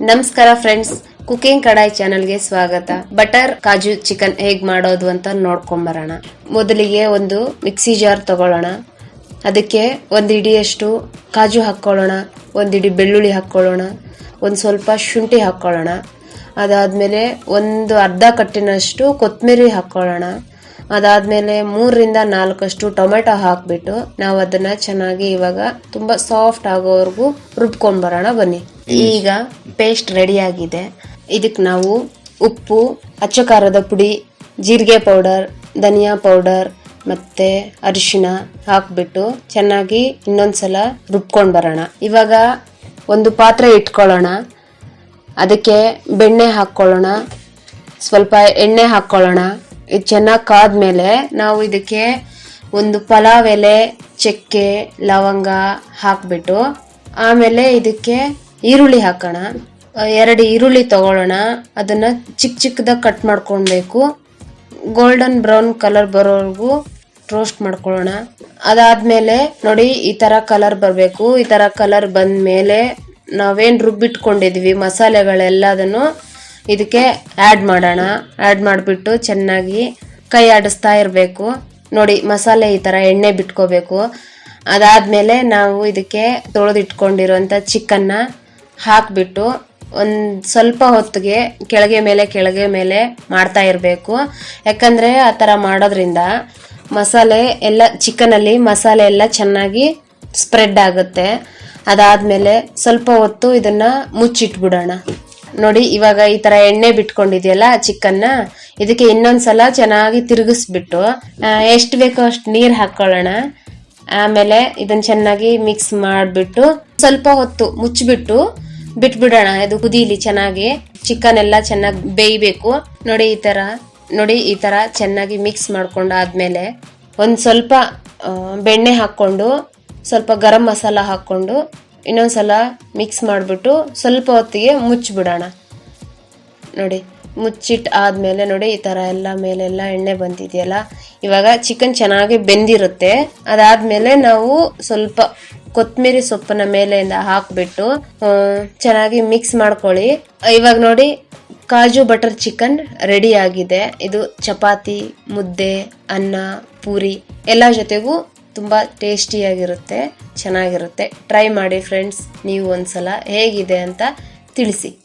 ನಮಸ್ಕಾರ friends cooking ಕಡಾಯಿ ಚಾನಲ್ಗೆ ಸ್ವಾಗತ. ಬಟರ್ ಕಾಜು ಚಿಕನ್ ಹೇಗ್ ಮಾಡೋದು ಅಂತ ನೋಡ್ಕೊಂಬರೋಣ. ಮೊದಲಿಗೆ ಒಂದು ಮಿಕ್ಸಿ ಜಾರ್ ತಗೊಳ್ಳೋಣ. ಅದಕ್ಕೆ ಒಂದು ಇಡಿಯಷ್ಟು ಕಾಜು ಹಾಕ್ಕೊಳ್ಳೋಣ. ಒಂದು ಇಡಿ ಬೆಳ್ಳುಳ್ಳಿ ಹಾಕ್ಕೊಳ್ಳೋಣ. ಒಂದು ಸ್ವಲ್ಪ ಶುಂಠಿ ಹಾಕ್ಕೊಳ್ಳೋಣ. ಅದಾದ್ಮೇಲೆ ಒಂದು ಅರ್ಧ ಕಟ್ಟಿನಷ್ಟು ಕೊತ್ತಂಬರಿ ಹಾಕ್ಕೊಳ್ಳೋಣ. ಅದಾದ್ಮೇಲೆ ಮೂರರಿಂದ ನಾಲ್ಕಷ್ಟು ಟೊಮೆಟೊ ಹಾಕ್ಬಿಟ್ಟು ನಾವು ಅದನ್ನ ಚೆನ್ನಾಗಿ ಇವಾಗ ತುಂಬಾ ಸಾಫ್ಟ್ ಆಗೋವರೆಗೂ ರುಬ್ಕೊಂಡ್ ಬರೋಣ ಬನ್ನಿ. ಈಗ ಪೇಸ್ಟ್ ರೆಡಿ ಆಗಿದೆ. ಇದಕ್ಕೆ ನಾವು ಉಪ್ಪು, ಅಚ್ಚ ಖಾರದ ಪುಡಿ, ಜೀರಿಗೆ ಪೌಡರ್ ಧನಿಯಾ ಪೌಡರ್ ಮತ್ತೆ ಅರಿಶಿನ ಹಾಕ್ಬಿಟ್ಟು ಚೆನ್ನಾಗಿ ಇನ್ನೊಂದ್ಸಲ ರುಬ್ಕೊಂಡ್ ಬರೋಣ. ಇವಾಗ ಒಂದು ಪಾತ್ರೆ ಇಟ್ಕೊಳ್ಳೋಣ. ಅದಕ್ಕೆ ಬೆಣ್ಣೆ ಹಾಕ್ಕೊಳ್ಳೋಣ. ಸ್ವಲ್ಪ ಎಣ್ಣೆ ಹಾಕ್ಕೊಳ್ಳೋಣ. ಚೆನ್ನಾಗಿ ಕಾದ್ಮೇಲೆ ನಾವು ಇದಕ್ಕೆ ಒಂದು ಪಲಾವ್ ಎಲೆ, ಚಕ್ಕೆ, ಲವಂಗ ಹಾಕ್ಬಿಟ್ಟು ಆಮೇಲೆ ಇದಕ್ಕೆ ಈರುಳ್ಳಿ ಹಾಕೋಣ. ಎರಡು ಈರುಳ್ಳಿ ತಗೊಳ್ಳೋಣ. ಅದನ್ನ ಚಿಕ್ಕ ಚಿಕ್ಕದಾಗಿ ಕಟ್ ಮಾಡ್ಕೊಳ್ಬೇಕು. ಗೋಲ್ಡನ್ ಬ್ರೌನ್ ಕಲರ್ ಬರೋವರೆಗೂ ರೋಸ್ಟ್ ಮಾಡ್ಕೊಳ್ಳೋಣ. ಅದಾದ್ಮೇಲೆ ನೋಡಿ, ಈ ತರ ಕಲರ್ ಬರಬೇಕು. ಈ ತರ ಕಲರ್ ಬಂದ ಮೇಲೆ ನಾವೇನ್ ರುಬ್ಬಿಟ್ಕೊಂಡಿದ್ವಿ ಮಸಾಲೆಗಳೆಲ್ಲದನ್ನು ಇದಕ್ಕೆ ಆ್ಯಡ್ ಮಾಡೋಣ. ಆ್ಯಡ್ ಮಾಡಿಬಿಟ್ಟು ಚೆನ್ನಾಗಿ ಕೈ ಆಡಿಸ್ತಾ ಇರಬೇಕು. ನೋಡಿ, ಮಸಾಲೆ ಈ ಥರ ಎಣ್ಣೆ ಬಿಟ್ಕೋಬೇಕು. ಅದಾದಮೇಲೆ ನಾವು ಇದಕ್ಕೆ ತೊಳೆದಿಟ್ಕೊಂಡಿರುವಂಥ ಚಿಕನ್ನ ಹಾಕಿಬಿಟ್ಟು ಒಂದು ಸ್ವಲ್ಪ ಹೊತ್ತಿಗೆ ಕೆಳಗೆ ಮೇಲೆ ಕೆಳಗೆ ಮೇಲೆ ಮಾಡ್ತಾ ಇರಬೇಕು. ಯಾಕಂದರೆ ಆ ಥರ ಮಾಡೋದ್ರಿಂದ ಮಸಾಲೆ ಎಲ್ಲ ಚಿಕನಲ್ಲಿ ಮಸಾಲೆ ಎಲ್ಲ ಚೆನ್ನಾಗಿ ಸ್ಪ್ರೆಡ್ ಆಗುತ್ತೆ. ಅದಾದಮೇಲೆ ಸ್ವಲ್ಪ ಹೊತ್ತು ಇದನ್ನು ಮುಚ್ಚಿಟ್ಬಿಡೋಣ. ನೋಡಿ, ಇವಾಗ ಈ ತರ ಎಣ್ಣೆ ಬಿಟ್ಕೊಂಡಿದೆಯಲ್ಲ ಚಿಕನ್ನ ಇದಕ್ಕೆ ಇನ್ನೊಂದ್ಸಲ ಚೆನ್ನಾಗಿ ತಿರುಗಿಸ್ಬಿಟ್ಟು ಎಷ್ಟು ಬೇಕೋ ಅಷ್ಟು ನೀರು ಹಾಕೊಳ್ಳೋಣ. ಆಮೇಲೆ ಇದನ್ನ ಚೆನ್ನಾಗಿ ಮಿಕ್ಸ್ ಮಾಡಿಬಿಟ್ಟು, ಸ್ವಲ್ಪ ಹೊತ್ತು ಮುಚ್ಚಿಬಿಟ್ಟು ಬಿಟ್ಬಿಡೋಣ. ಇದು ಕುದೀಲಿ ಚೆನ್ನಾಗಿ, ಚಿಕನ್ ಎಲ್ಲ ಚೆನ್ನಾಗಿ ಬೇಯಬೇಕು. ನೋಡಿ, ಈ ತರ, ನೋಡಿ, ಈ ತರ ಚೆನ್ನಾಗಿ ಮಿಕ್ಸ್ ಮಾಡ್ಕೊಂಡಾದ್ಮೇಲೆ ಒಂದು ಸ್ವಲ್ಪ ಬೆಣ್ಣೆ ಹಾಕ್ಕೊಂಡು, ಸ್ವಲ್ಪ ಗರಂ ಮಸಾಲ ಹಾಕ್ಕೊಂಡು ಇನ್ನೊಂದ್ಸಲ ಮಿಕ್ಸ್ ಮಾಡಿಬಿಟ್ಟು ಸ್ವಲ್ಪ ಹೊತ್ತಿಗೆ ಮುಚ್ಚಿಬಿಡೋಣ. ನೋಡಿ ಮುಚ್ಚಿಟ್ಟು ಆದಮೇಲೆ ನೋಡಿ, ಈ ಥರ ಎಲ್ಲ ಮೇಲೆಲ್ಲ ಎಣ್ಣೆ ಬಂದಿದೆಯಲ್ಲ? ಇವಾಗ ಚಿಕನ್ ಚೆನ್ನಾಗಿ ಬೆಂದಿರುತ್ತೆ. ಅದಾದಮೇಲೆ ನಾವು ಸ್ವಲ್ಪ ಕೊತ್ತಂಬರಿ ಸೊಪ್ಪನ್ನ ಮೇಲೆಯಿಂದ ಹಾಕಿಬಿಟ್ಟು ಚೆನ್ನಾಗಿ ಮಿಕ್ಸ್ ಮಾಡ್ಕೊಳ್ಳಿ. ಇವಾಗ ನೋಡಿ, ಕಾಜು ಬಟರ್ ಚಿಕನ್ ರೆಡಿ ಆಗಿದೆ. ಇದು ಚಪಾತಿ, ಮುದ್ದೆ, ಅನ್ನ, ಪೂರಿ ಎಲ್ಲ ಜೊತೆಗೂ ತುಂಬ ಟೇಸ್ಟಿಯಾಗಿರುತ್ತೆ ಚೆನ್ನಾಗಿರುತ್ತೆ. ಟ್ರೈ ಮಾಡಿ ಫ್ರೆಂಡ್ಸ್ ನೀವು ಒಂದ್ಸಲ ಹೇಗಿದೆ ಅಂತ ತಿಳಿಸಿ.